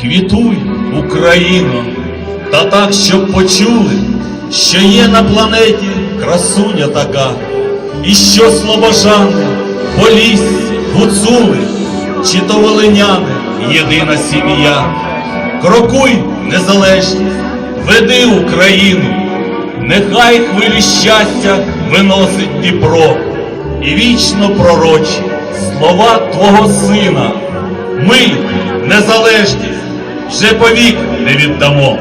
Квітуй, Україно, та так, щоб почули, що є на планеті красуня така, і що слобожани, поліссі, гуцули, чи то волиняни єдина сім'я. Крокуй, незалежність, веди Україну, нехай хвилі щастя виносить Дніпро, і вічно пророчі слова Твого Сина. Ми, незалежність, вже повік не віддамо.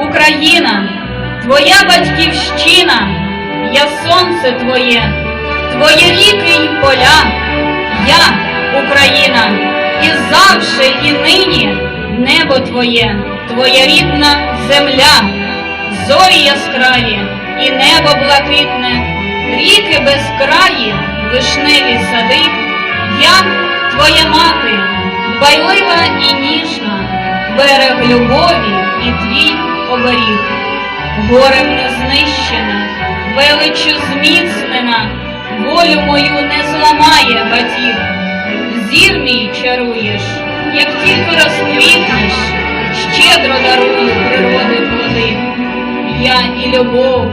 Україна, твоя батьківщина, я сонце твоє, твої ріки й поля, я Україна, і завше, і нині небо твоє, твоя рідна земля, зорі яскраві і небо блакитне, ріки безкраї, вишневі сади, я твоя мати, дбайлива і ніжна берег любові оберіг, горем не знищена, величу зміцнена, волю мою не зламає батіг. Зір мій чаруєш, як тільки розквітнеш, щедро даруєш природи плоди. Я і любов,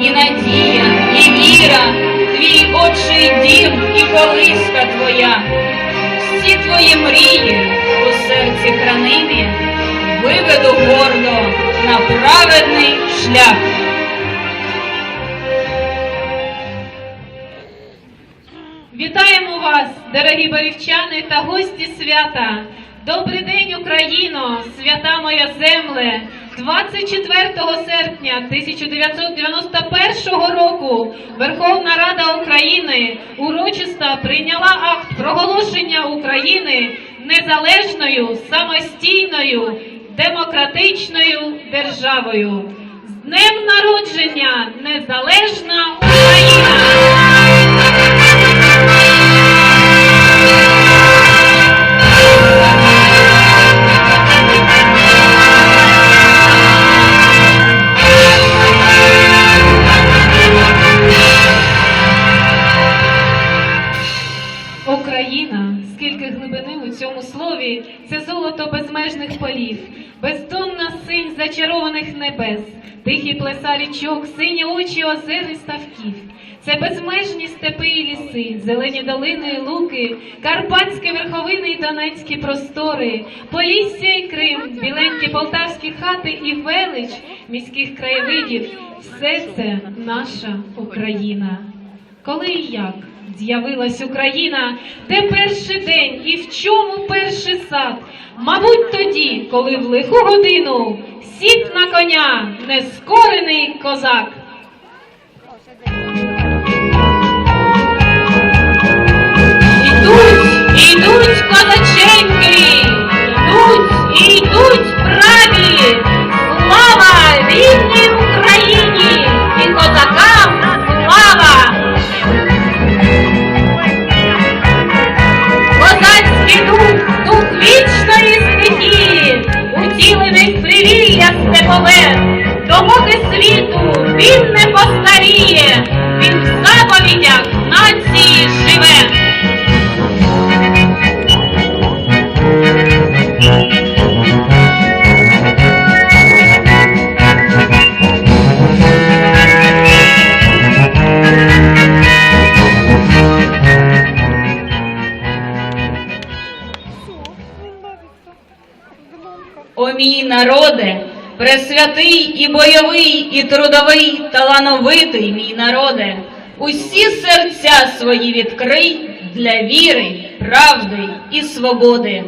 і надія, і віра, твій отчий дім, і колиска твоя всі твої мрії у серці хранимі виведу праведний шлях. Вітаємо вас, дорогі борівчани та гості свята. Добрий день, Україно, свята моя земле. 24 серпня 1991 року Верховна Рада України урочисто прийняла акт проголошення України незалежною, самостійною, демократичною державою. Днем народження Незалежна Україна! Україна, скільки глибини у цьому слові, це золото безмежних полів, бездонна синь зачарованих небес, тихі плеса річок, сині очі озер і ставків. Це безмежні степи і ліси, зелені долини і луки, карпатські верховини і донецькі простори, Полісся і Крим, біленькі полтавські хати і велич міських краєвидів. Все це наша Україна. Коли і як з'явилась Україна, де перший день і в чому перший сад? Мабуть, тоді, коли в лиху годину сів на коня нескорений козак. Степове, допоки світу він не постаріє, він в заповідях нації живе. О мій народе, пресвятий і бойовий, і трудовий, талановитий мій народе, усі серця свої відкрий для віри, правди і свободи.